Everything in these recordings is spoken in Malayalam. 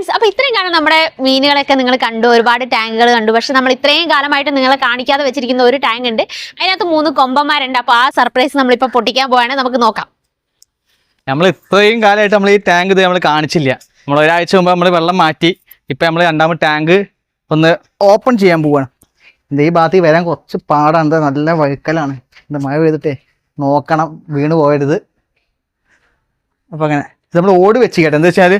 ഫ്രണ്ട്സ് അപ്പൊ ഇത്രയും കാലം നമ്മുടെ മീനുകളൊക്കെ നിങ്ങൾ കണ്ടു ഒരുപാട് ടാങ്കുകൾ കണ്ടു. പക്ഷെ നമ്മൾ ഇത്രയും കാലമായിട്ട് നിങ്ങളെ കാണിക്കാതെ വെച്ചിരിക്കുന്ന ഒരു ടാങ്ക് ഉണ്ട്. അതിനകത്ത് മൂന്ന് കൊമ്പന്മാരുണ്ട്. അപ്പൊ ആ സർപ്രൈസ് നമ്മളിപ്പോ പൊട്ടിക്കാൻ പോവാണ്. നമുക്ക് നോക്കാം. നമ്മൾ ഇത്രയും കാലമായിട്ട് നമ്മൾ ഈ ടാങ്ക് ഇത് നമ്മൾ കാണിച്ചില്ല. നമ്മൾ ഒരാഴ്ച മുമ്പ് നമ്മൾ വെള്ളം മാറ്റി ഇപ്പൊ നമ്മൾ രണ്ടാമത് ടാങ്ക് ഒന്ന് ഓപ്പൺ ചെയ്യാൻ പോവാണ്. എന്താ ഈ ഭാഗത്തേക്ക് വരാൻ കുറച്ച് പാടാണ്. നല്ല വഴുക്കലാണ്. എന്താ മഴ പെയ്തിട്ടേ നോക്കണം. വീണ് പോയരുത് അപ്പം അങ്ങനെ. ഇത് നമ്മൾ ഓട് വെച്ച് കേട്ടോ. എന്താ വെച്ചാൽ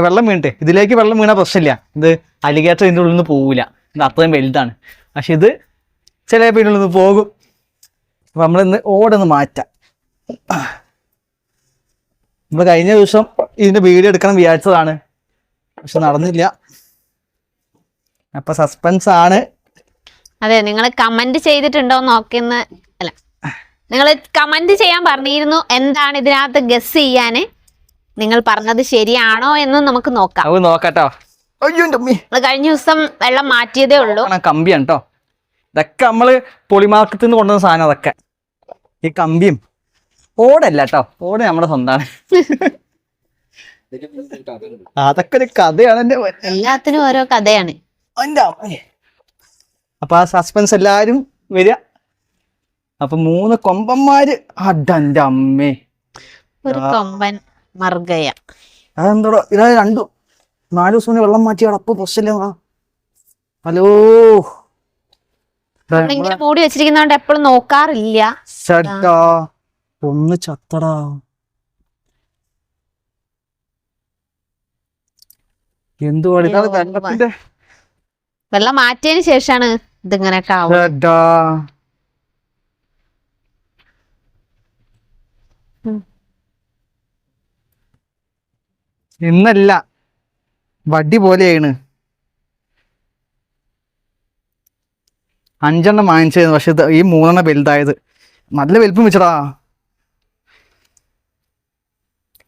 വെള്ളം വീണിട്ടെ. ഇതിലേക്ക് വെള്ളം വീണ പ്രശ്നമില്ല. ഇത് അലിഗേറ്റർ ഇതിന്റെ ഉള്ളിൽ നിന്ന് പോവില്ല ഇത് അത്രയും വലുതാണ്. പക്ഷെ ഇത് ചില ഇതിന്റെ നിന്ന് പോകും. അപ്പം നമ്മളിന്ന് ഓടൊന്ന് മാറ്റാം. നമ്മൾ കഴിഞ്ഞ ദിവസം ഇതിന്റെ വീഡിയോ എടുക്കണം വിചാരിച്ചതാണ്. പക്ഷെ നടന്നില്ല. അപ്പൊ സസ്പെൻസ് ആണ്. അതെ നിങ്ങൾ കമന്റ് ചെയ്തിട്ടുണ്ടോ നോക്കുന്ന. അല്ല. നിങ്ങൾ കമന്റ് ചെയ്യാൻ പറഞ്ഞിരുന്നു. എന്താണ് ഇതിനകത്ത് ഗസ് ചെയ്യാന്? നിങ്ങൾ പറഞ്ഞത് ശരിയാണോ എന്ന് നമുക്ക് നോക്കാം. അത് നോക്കട്ടോ. അയ്യോ കഴിഞ്ഞ ദിവസം വെള്ളം മാറ്റിയതേ ഉള്ളൂ. ആ കമ്പിയാണ് കേട്ടോ ഇതൊക്കെ നമ്മൾ പൊളിമാർക്കത്തിൽ നിന്ന് കൊണ്ടുവന്ന സാധനം അതൊക്കെ. ഈ കമ്പിയും. ഓടല്ല കേട്ടോ ഓട് നമ്മുടെ സ്വന്തമാണ് അതൊക്കെ ഒരു കഥയാണ് എന്റെ എല്ലാത്തിനും ഓരോ കഥയാണ്. അപ്പൊ ആ സസ്പെൻസ് എല്ലാരും വരിക അപ്പൊ മൂന്ന് കൊമ്പന്മാര്. അടന്റെ അമ്മേ. ഒരു കൊമ്പൻ. മർഗയ. അതെന്തോടോ ഇതാ രണ്ടു നാല് ദിവസം വെള്ളം മാറ്റി അടപ്പ് പ്രശ്നമില്ല ഹലോ. ഇങ്ങനെ മൂടി വെച്ചിരിക്കുന്നോണ്ട് എപ്പോഴും നോക്കാറില്ല. ചേട്ടാ ഒന്ന് ചത്തടാ. എന്തുവാണ് ഇതാണ് വെള്ളത്തിന്റെ വെള്ളം മാറ്റിയതിന് ശേഷമാണ് ഇതിങ്ങനെ ചേട്ടാ ഉം. ഇന്നല്ല. വടി പോലെയാണ് അഞ്ചെണ്ണം വാങ്ങിച്ചായിരുന്നു പക്ഷെ ഈ മൂന്നെണ്ണം വലുതായത്. നല്ല വലുപ്പം വെച്ചടാ.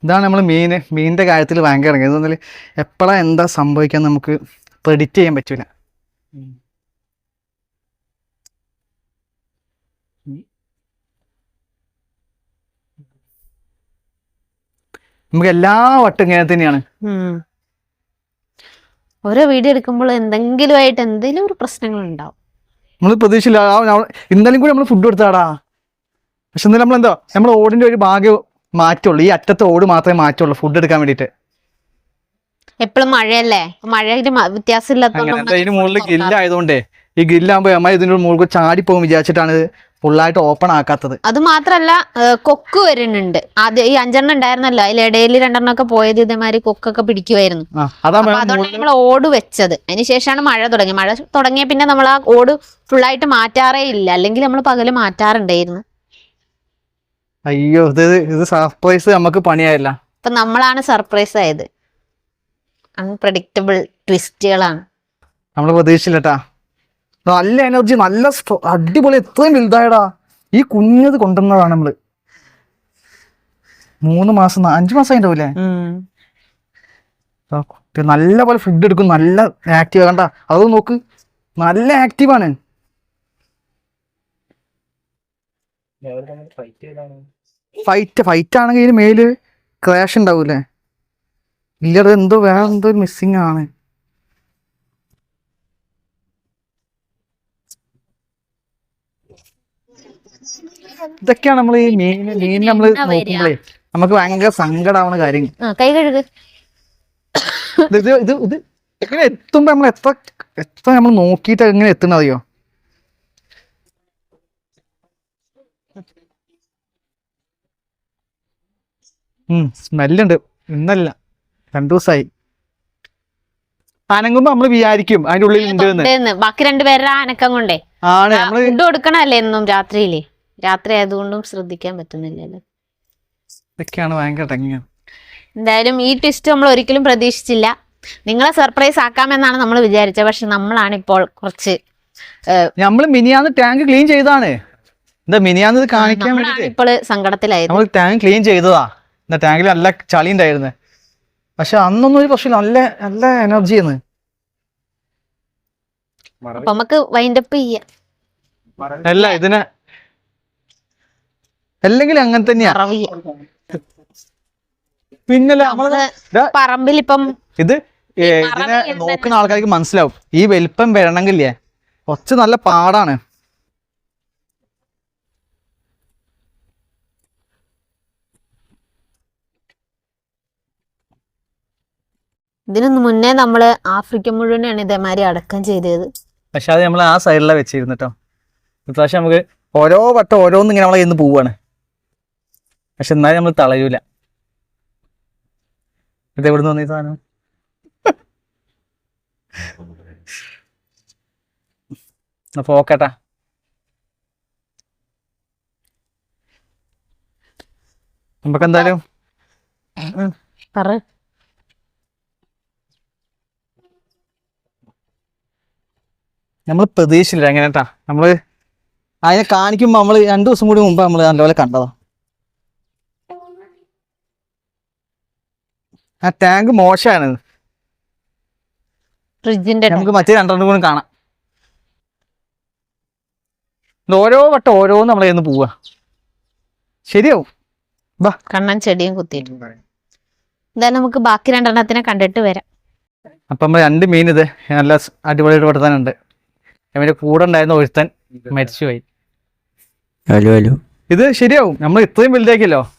ഇതാണ് നമ്മൾ മീൻ. മീനിന്റെ കാര്യത്തിൽ ഭയങ്കര ഇറങ്ങിയത് എന്നാൽ എപ്പോഴാണ് എന്താ സംഭവിക്കാൻ നമുക്ക് പ്രെഡിക്റ്റ് ചെയ്യാൻ പറ്റൂല. നമുക്ക് എല്ലാ വട്ടം ഇങ്ങനെ തന്നെയാണ്. ഓരോ വീഡിയോ എടുക്കുമ്പോൾ എന്തെങ്കിലും ആയിട്ട് എന്തെങ്കിലും ഒരു പ്രശ്നങ്ങൾ ഉണ്ടാവും നമ്മൾ പ്രതീക്ഷയില്ല ഇന്നലെയും കൂടി നമ്മൾ ഫുഡ് കൊടുത്താടാ പക്ഷെ എന്തായാലും നമ്മൾ എന്താ നമ്മൾ ഓടിന്റെ ഒരു ഭാഗ്യം മാറ്റുള്ളൂ. ഈ അറ്റത്തെ ഓട് മാത്രമേ മാറ്റുള്ളൂ ഫുഡ് എടുക്കാൻ വേണ്ടിട്ട് എപ്പോഴും മഴയല്ലേ? മഴ മഴയിൽ വ്യത്യാസം ഇല്ലാത്ത ഇതിന് മുകളിൽ ഗില്ലായതുകൊണ്ടേ ഈ ഗ്രില്ലാകുമ്പോ അമ്മ ഇതിന്റെ മുകളിൽ ചാടി പോകും വിചാരിച്ചിട്ടാണ് ഫുള്ളായിട്ട് ഓപ്പൺ ആക്കാത്തത്. അത് മാത്രല്ല കൊക്ക് വരുന്നുണ്ട്. ആദ്യം ഈ അഞ്ചെണ്ണം ഉണ്ടായിരുന്നല്ലോ അതിലിടയിൽ രണ്ടെണ്ണം ഒക്കെ പോയത് ഇതേമാതിരി കൊക്കൊക്കെ പിടിക്കുമായിരുന്നു അതുകൊണ്ടാണ് അതാ അതുകൊണ്ട് നമ്മൾ ഓട് വെച്ചത്. അതിനുശേഷമാണ് മഴ തുടങ്ങി മഴ തുടങ്ങിയ പിന്നെ നമ്മൾ ആ ഓട് ഫുള്ളായിട്ട് മാറ്റാറേ ഇല്ല. അല്ലെങ്കിൽ നമ്മൾ പകൽ മാറ്റാറുണ്ടായിരുന്നു. അയ്യോ ഇത് ഇത് സർപ്രൈസ് നമുക്ക് പണിയായില്ല. അപ്പൊ നമ്മളാണ് സർപ്രൈസ് ആയത്. അൺപ്രഡിക്റ്റബിൾ ട്വിസ്റ്റുകളാണ് നമ്മൾ പ്രതീക്ഷിച്ചില്ലട്ടാ നല്ല എനർജി നല്ല സ്ട്രോ- അടിപൊളി. എത്രയും വലുതായടാ. ഈ കുഞ്ഞത് കൊണ്ടുവന്നതാണ് നമ്മൾ. മൂന്ന് മാസം അഞ്ചു മാസം ഉണ്ടാവില്ലേ നല്ല പോലെ ഫുഡ് എടുക്കും. നല്ല ആക്റ്റീവ് കണ്ട അത് നോക്ക്. നല്ല ആക്റ്റീവാണ് ഫൈറ്റ് ഫൈറ്റ് ആണെങ്കിൽ മേൽ ക്രാഷ് ഉണ്ടാവൂലേ? ഇല്ലടെ എന്തോ വേറെ എന്തോ മിസ്സിങ് ആണ്. ഇതൊക്കെയാണ് നമ്മൾ ഈ മീൻ മീൻ നമ്മൾ? നോക്കുമ്പോഴേ നമുക്ക് ഭയങ്കര സങ്കടമാവുന്ന കാര്യങ്ങൾ. കൈ കഴുകു. ഇത് ഇത് ഇത് എങ്ങനെ എത്തുമ്പോ നമ്മൾ എത്ര എത്ര നമ്മൾ നോക്കിയിട്ട് എങ്ങനെ എത്തുന്നത് അറിയോ? ഉം സ്മെല്ലുണ്ട്. ഇന്നല്ല. രണ്ടു ദിവസമായി അനങ്ങുമ്പോ നമ്മൾ വിചാരിക്കും അതിന്റെ ഉള്ളിൽ ഉണ്ട് ബാക്കി രണ്ടുപേരുടെ ആനക്കം അനക്കം കൊണ്ടേ. ആണ് നമ്മൾ ഫുഡ് കൊടുക്കണല്ലേ എന്നും രാത്രിയിൽ? രാത്രി ആയതുകൊണ്ടും ശ്രദ്ധിക്കാൻ പറ്റുന്നില്ലല്ലോ. ഇതൊക്കെയാണ് ഭയങ്കര എന്തായാലും ഈ ട്വിസ്റ്റ് നമ്മൾ ഒരിക്കലും പ്രതീക്ഷിച്ചില്ല. നിങ്ങളെ സർപ്രൈസ് ആക്കാമെന്നാണ് നമ്മൾ വിചാരിച്ചത്. പക്ഷെ നമ്മളാണ് ഇപ്പോൾ കുറച്ച് നമ്മൾ മിനിയാന്ന് ടാങ്ക് ക്ലീൻ ചെയ്താണ് എന്താ മിനിയാന്ന് ഇത് കാണിക്കാൻ വേണ്ടി ഇപ്പോൾ സങ്കടത്തിലായത് നമ്മൾ ടാങ്ക് ക്ലീൻ ചെയ്തതാ. ടാങ്കിൽ നല്ല ചളി ഉണ്ടായിരുന്നു. പക്ഷെ അന്നൊന്നും ഒരു പ്രശ്നമില്ല. നല്ല നല്ല എനർജി ആണ് അപ്പൊ നമുക്ക് വൈൻഡപ്പ് ചെയ്യാം. അല്ല ഇതിനെ അല്ലെങ്കിൽ അങ്ങനെ തന്നെയാ. പിന്നല്ലേ നമ്മൾ പറമ്പിൽ ഇപ്പം ഇത് ഇതിനെ നോക്കുന്ന ആൾക്കാർക്ക് മനസ്സിലാവും. ഈ വലിപ്പം വരണമെങ്കിലേ കുറച്ച് നല്ല പാടാണ്. ഇതിനു മുന്നേ നമ്മൾ ആഫ്രിക്ക മുഴുവനാണ് ഇതേമാതിരി അടക്കം ചെയ്തത്. പക്ഷെ അത് നമ്മൾ ആ സൈഡിലാണ് വെച്ചിരുന്നു കേട്ടോ ഇപ്രാവശ്യം നമുക്ക് ഓരോ വട്ടം ഓരോന്നും ഇങ്ങനെ നമ്മളെ ഇന്ന് പോവാണ്. പക്ഷെ എന്നാലും നമ്മൾ തളയൂല ഇത് എവിടെ നിന്ന് വന്ന സാധനം? അപ്പൊ ഓക്കേട്ടാ. നമുക്ക് എന്തായാലും പറ. നമ്മൾ പ്രതീക്ഷയില്ല എങ്ങനെ കേട്ടാ നമ്മൾ അതിനെ കാണിക്കുമ്പോ നമ്മൾ രണ്ടു ദിവസം കൂടി മുമ്പ് നമ്മൾ നല്ലപോലെ കണ്ടതാ. ആ ടാങ്ക് മോശമാണ് ഫ്രിഡ്ജിന്റെ നമുക്ക് മറ്റേ രണ്ടെണ്ണം കൂടി കാണാം. ഓരോ വട്ടം ഓരോന്ന് നമ്മളെ ഒന്ന് പോവാ. ശരിയാവും. കണ്ണൻ ചെടിയും കുത്തിയിട്ടുണ്ട് ഇതാ നമുക്ക് ബാക്കി രണ്ടെണ്ണത്തിനെ കണ്ടിട്ട് വരാം. അപ്പൊ നമ്മൾ രണ്ട് മീൻ ഇത് നല്ല അടിപൊളിയായിട്ട് കൊടുത്താനുണ്ട് അവന്റെ കൂടെ ഉണ്ടായിരുന്ന ഒരുത്തൻ മരിച്ചുപോയി. Hello hello. ഇത് ശരിയാവും. നമ്മൾ ഇത്രയും വലുതാക്കിയല്ലോ.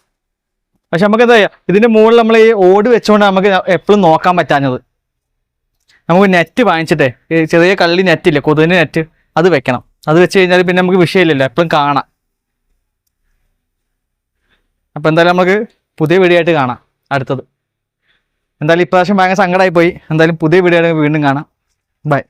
പക്ഷെ നമുക്ക് എന്താ ഇതിന്റെ മുകളിൽ നമ്മൾ ഈ ഓട് വെച്ചുകൊണ്ട് നമുക്ക് എപ്പോഴും നോക്കാൻ പറ്റാഞ്ഞത്. നമുക്ക് നെറ്റ് വാങ്ങിച്ചിട്ടേ ചെറിയ കള്ളി നെറ്റ് ഇല്ല കൊതുകിന്റെ നെറ്റ് അത് വെക്കണം. അത് വെച്ച് കഴിഞ്ഞാൽ പിന്നെ നമുക്ക് വിഷയമില്ലല്ലോ എപ്പോഴും കാണാം. അപ്പൊ എന്തായാലും നമുക്ക് പുതിയ വീഡിയോ കാണാം അടുത്തത്. എന്തായാലും ഇപ്രാവശ്യം ഭയങ്കര സങ്കടമായി പോയി എന്തായാലും പുതിയ വീഡിയോ വീണ്ടും കാണാം. ബൈ